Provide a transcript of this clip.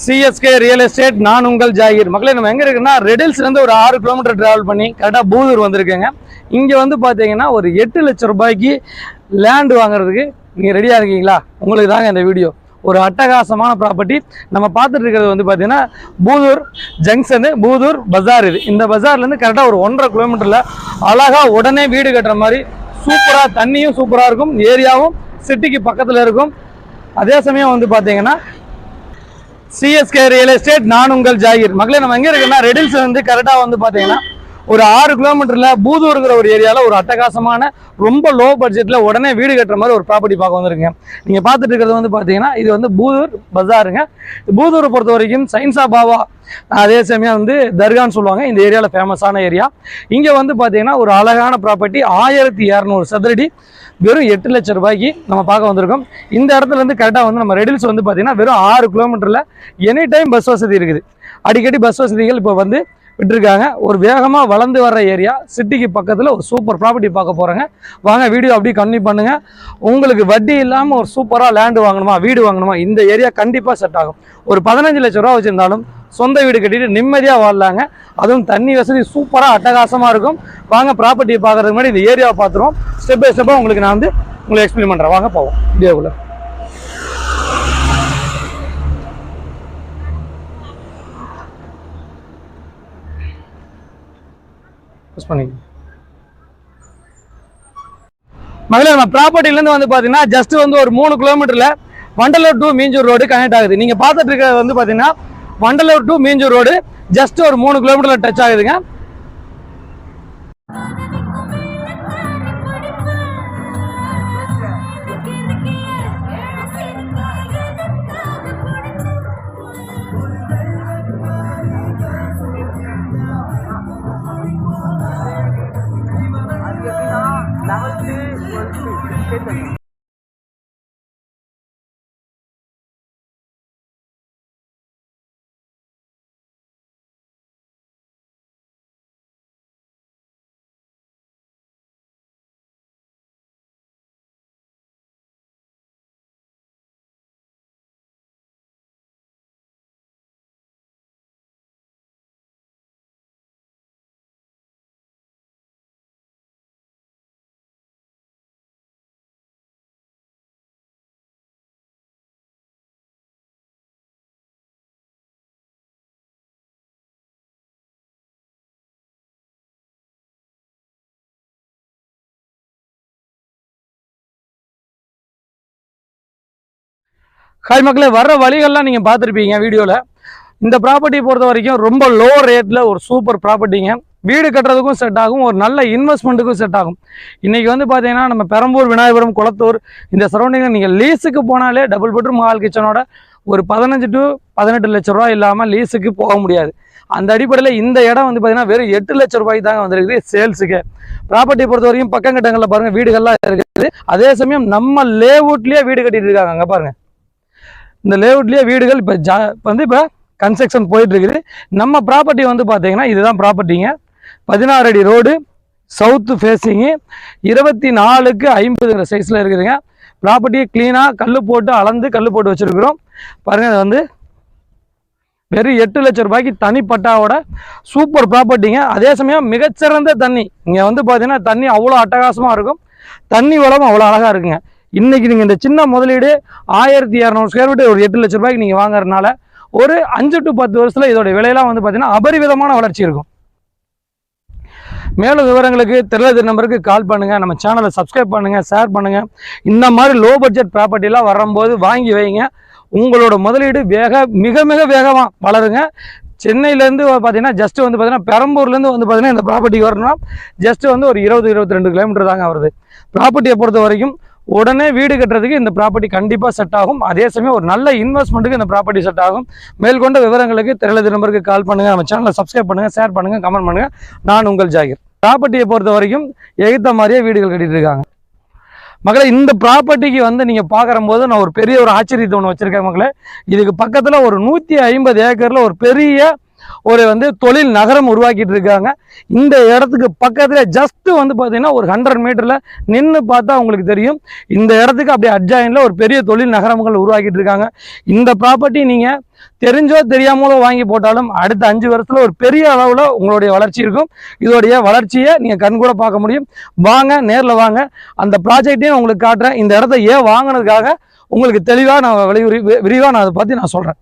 CSK real estate நான் உங்கள் ஜாகிர். மக்களே நம்ம எங்கே இருக்குன்னா ரெடில்ஸ்லேருந்து ஒரு ஆறு கிலோமீட்டர் ட்ராவல் பண்ணி கரெக்டாக பூதூர் வந்திருக்கேங்க. இங்கே வந்து பார்த்தீங்கன்னா ஒரு எட்டு லட்சம் ரூபாய்க்கு லேண்டு வாங்குறதுக்கு நீங்கள் ரெடியாக இருக்கீங்களா? உங்களுக்கு தாங்க இந்த வீடியோ ஒரு அட்டகாசமான ப்ராப்பர்ட்டி நம்ம பார்த்துட்டு இருக்கிறது வந்து பார்த்தீங்கன்னா பூதூர் ஜங்ஷனு பூதூர் பஜார் இது. இந்த பஜார்லேருந்து கரெக்டாக ஒரு ஒன்றரை கிலோமீட்டரில் அழகாக உடனே வீடு கட்டுற மாதிரி சூப்பராக தண்ணியும் சூப்பராக இருக்கும் ஏரியாவும் சிட்டிக்கு பக்கத்தில் இருக்கும். அதே சமயம் வந்து பார்த்தீங்கன்னா சிஎஸ்கே ரியல் எஸ்டேட் நான் உங்கள் ஜாகிர். மக்களே நம்ம எங்கே இருக்குன்னா ரெடில்ஸ் வந்து கரெக்டா வந்து பாத்தீங்கன்னா ஒரு ஆறு கிலோமீட்டர்ல பூதூருங்கிற ஒரு ஏரியாவில் ஒரு அட்டகாசமான ரொம்ப லோ பட்ஜெட்டில் உடனே வீடு கட்டுற மாதிரி ஒரு ப்ராப்பர்ட்டி பார்க்க வந்திருக்கேன். நீங்கள் பார்த்துட்டு இருக்கிறது வந்து பார்த்தீங்கன்னா இது வந்து பூதூர் பஜாருங்க. பூதூரை பொறுத்த வரைக்கும் சயின்ஸா பாவா அதே சமயம் வந்து தர்கான்னு சொல்லுவாங்க. இந்த ஏரியாவில் ஃபேமஸான ஏரியா. இங்கே வந்து பார்த்தீங்கன்னா ஒரு அழகான ப்ராப்பர்ட்டி ஆயிரத்தி இரநூறு சதுரடி வெறும் எட்டு லட்சம் ரூபாய்க்கு நம்ம பார்க்க வந்திருக்கோம். இந்த இடத்துல இருந்து கரெக்டாக வந்து நம்ம ரெடில்ஸ் வந்து பார்த்தீங்கன்னா வெறும் ஆறு கிலோமீட்டரில் எனி டைம் பஸ் வசதி இருக்குது. அடிக்கடி பஸ் வசதிகள் இப்போ வந்து விட்டுருக்காங்க. ஒரு வேகமாக வளர்ந்து வர்ற ஏரியா. சிட்டிக்கு பக்கத்தில் ஒரு சூப்பர் ப்ராப்பர்ட்டி பார்க்க போகிறேங்க வாங்க வீடியோ அப்படியே கன்டினியூ பண்ணுங்க. உங்களுக்கு வட்டி இல்லாமல் ஒரு சூப்பராக லேண்டு வாங்கணுமா வீடு வாங்கணுமா இந்த ஏரியா கண்டிப்பாக செட் ஆகும். ஒரு பதினஞ்சு லட்ச ரூபா வச்சுருந்தாலும் சொந்த வீடு கட்டிட்டு நிம்மதியாக வாழலாங்க. அதுவும் தண்ணி வசதி சூப்பராக அட்டகாசமாக இருக்கும். வாங்க ப்ராப்பர்ட்டியை பார்க்கறதுக்கு முன்னாடி இந்த ஏரியாவை பார்த்துருவோம். ஸ்டெப் பை ஸ்டெப்பாக உங்களுக்கு நான் வந்து உங்களுக்கு எக்ஸ்பிளைன் பண்ணுறேன் வாங்க போவோம். வீடியோக்குள்ள. யூஸ் பண்ணிக்கோங்க மகளே நம்ம ப்ராப்பர்ட்டிலேருந்து வந்து பார்த்தீங்கன்னா ஜஸ்ட் வந்து ஒரு மூணு கிலோமீட்டரில் Vandalur to Minjur road connect ஆகுது. நீங்கள் பார்த்துட்டு இருக்கிறது வந்து பார்த்தீங்கன்னா Vandalur to Minjur road just ஒரு மூணு கிலோமீட்டரில் டச் ஆகுதுங்க. มันถู ஹாய் மக்களே வர்ற வழிகள்லாம் நீங்கள் பார்த்துருப்பீங்க வீடியோவில் இந்த ப்ராப்பர்ட்டி பொறுத்த வரைக்கும் ரொம்ப லோ ரேட்டில் ஒரு சூப்பர் ப்ராப்பர்ட்டிங்க வீடு கட்டுறதுக்கும் செட் ஆகும் ஒரு நல்ல இன்வெஸ்ட்மெண்ட்டுக்கும் செட் ஆகும். இன்றைக்கி வந்து பார்த்தீங்கன்னா நம்ம பெரம்பூர் விநாயகபுரம் குளத்தூர் இந்த சரௌண்டிங்கில் நீங்கள் லீஸுக்கு போனாலே டபுள் பெட்ரூம் ஹால் கிச்சனோட ஒரு பதினஞ்சு டு பதினெட்டு லட்ச ரூபா இல்லாமல் லீஸுக்கு போக முடியாது. அந்த அடிப்படையில் இந்த இடம் வந்து பார்த்தீங்கன்னா வெறும் எட்டு லட்ச ரூபாய்க்கு தாங்க வந்திருக்குது சேல்ஸுக்கு ப்ராப்பர்ட்டியை பொறுத்த வரைக்கும் பக்கங்கட்டங்களில் பாருங்கள் வீடுகள்லாம் இருக்குது. அதே சமயம் நம்ம லேவுட்லேயே வீடு கட்டிட்டு இருக்காங்க அங்கே பாருங்கள் இந்த லேஅவுட்லேயே வீடுகள் இப்போ ஜா இப்போ வந்து இப்போ கன்ஸ்ட்ரக்ஷன் போயிட்டுருக்குது. நம்ம ப்ராப்பர்ட்டி வந்து பார்த்தீங்கன்னா இதுதான் ப்ராப்பர்ட்டிங்க பதினாறு அடி ரோடு சவுத்து ஃபேஸிங்கு இருபத்தி நாலுக்கு ஐம்பதுங்கிற சைஸில் இருக்குதுங்க. ப்ராப்பர்ட்டியை க்ளீனாக கல் போட்டு அளந்து கல் போட்டு வச்சுருக்குறோம். பாருங்கள் அது வந்து வெறும் எட்டு லட்ச ரூபாய்க்கு தனிப்பட்டாவோட சூப்பர் ப்ராப்பர்ட்டிங்க அதே சமயம் மிகச்சிறந்த தண்ணி. இங்கே வந்து பார்த்தீங்கன்னா தண்ணி அவ்வளோ அட்டகாசமாக இருக்கும். தண்ணி வளம் அவ்வளோ அழகாக இருக்குங்க. இன்றைக்கி நீங்கள் இந்த சின்ன முதலீடு ஆயிரத்தி இரநூறு ஸ்கொயர் ஃபீட்டு ஒரு எட்டு லட்ச ரூபாய்க்கு நீங்கள் வாங்குறதுனால ஒரு அஞ்சு டு பத்து வருஷத்தில் இதோட விலையெல்லாம் வந்து பார்த்தீங்கன்னா அபரிவிதமான வளர்ச்சி இருக்கும். மேலும் விவரங்களுக்கு தெரியாத நம்பருக்கு கால் பண்ணுங்கள் நம்ம சேனலை சப்ஸ்கிரைப் பண்ணுங்கள் ஷேர் பண்ணுங்கள் இந்த மாதிரி லோ பட்ஜெட் ப்ராப்பர்ட்டிலாம் வரும்போது வாங்கி வைங்க. உங்களோட முதலீடு வேக மிக மிக வேகமாக வளருங்க. சென்னையிலேருந்து பார்த்தீங்கன்னா ஜஸ்ட்டு வந்து பார்த்தீங்கன்னா பெரம்பூர்லேருந்து வந்து பார்த்தீங்கன்னா இந்த ப்ராப்பர்ட்டிக்கு வரணும்னா ஜஸ்ட்டு வந்து ஒரு இருபது இருபத்தி ரெண்டு கிலோமீட்டர் தாங்க வருது. ப்ராப்பர்ட்டியை பொறுத்த வரைக்கும் உடனே வீடு கட்டுறதுக்கு இந்த ப்ராப்பர்ட்டி கண்டிப்பாக செட் ஆகும். அதே சமயம் ஒரு நல்ல இன்வெஸ்ட்மெண்ட்டுக்கு இந்த ப்ராப்பர்ட்டி செட் ஆகும். மேற்கொண்ட விவரங்களுக்கு திரளது நம்பருக்கு கால் பண்ணுங்கள் நம்ம சேனலை சப்ஸ்கிரைப் பண்ணுங்கள் ஷேர் பண்ணுங்கள் கமெண்ட் பண்ணுங்கள் நான் உங்கள் ஜாகிர். ப்ராப்பர்ட்டியை பொறுத்த வரைக்கும் எகுத்த மாதிரியே வீடுகள் கட்டிட்டு இருக்காங்க. மகளே இந்த ப்ராப்பர்ட்டிக்கு வந்து நீங்கள் பார்க்குற போது நான் ஒரு பெரிய ஒரு ஆச்சரியத்தை ஒன்று வச்சுருக்கேன் மக்களே இதுக்கு பக்கத்தில் ஒரு நூற்றி ஐம்பது ஏக்கரில் ஒரு பெரிய ஒரு வந்து தொழில் நகரம் உருவாக்கிட்டு இருக்காங்க. இந்த இடத்துக்கு பக்கத்தில் ஜஸ்ட் வந்து பார்த்தீங்கன்னா ஒரு ஹண்ட்ரட் மீட்டரில் நின்று பார்த்தா உங்களுக்கு தெரியும். இந்த இடத்துக்கு அப்படியே அட்ஜாயினில் ஒரு பெரிய தொழில் நகரங்கள் உருவாக்கிட்டு இருக்காங்க. இந்த ப்ராப்பர்ட்டி நீங்கள் தெரிஞ்சோ தெரியாமலோ வாங்கி போட்டாலும் அடுத்த அஞ்சு வருஷத்தில் ஒரு பெரிய அளவில் உங்களுடைய வளர்ச்சி இருக்கும். இதோடைய வளர்ச்சியை நீங்கள் கண்கூட பார்க்க முடியும். வாங்க நேரில் வாங்க. அந்த ப்ராஜெக்டையும் உங்களுக்கு காட்டுறேன். இந்த இடத்த ஏன் வாங்கினதுக்காக? உங்களுக்கு தெளிவாக நான் விளைவு விரிவாக நான் அதை பற்றி நான் சொல்கிறேன்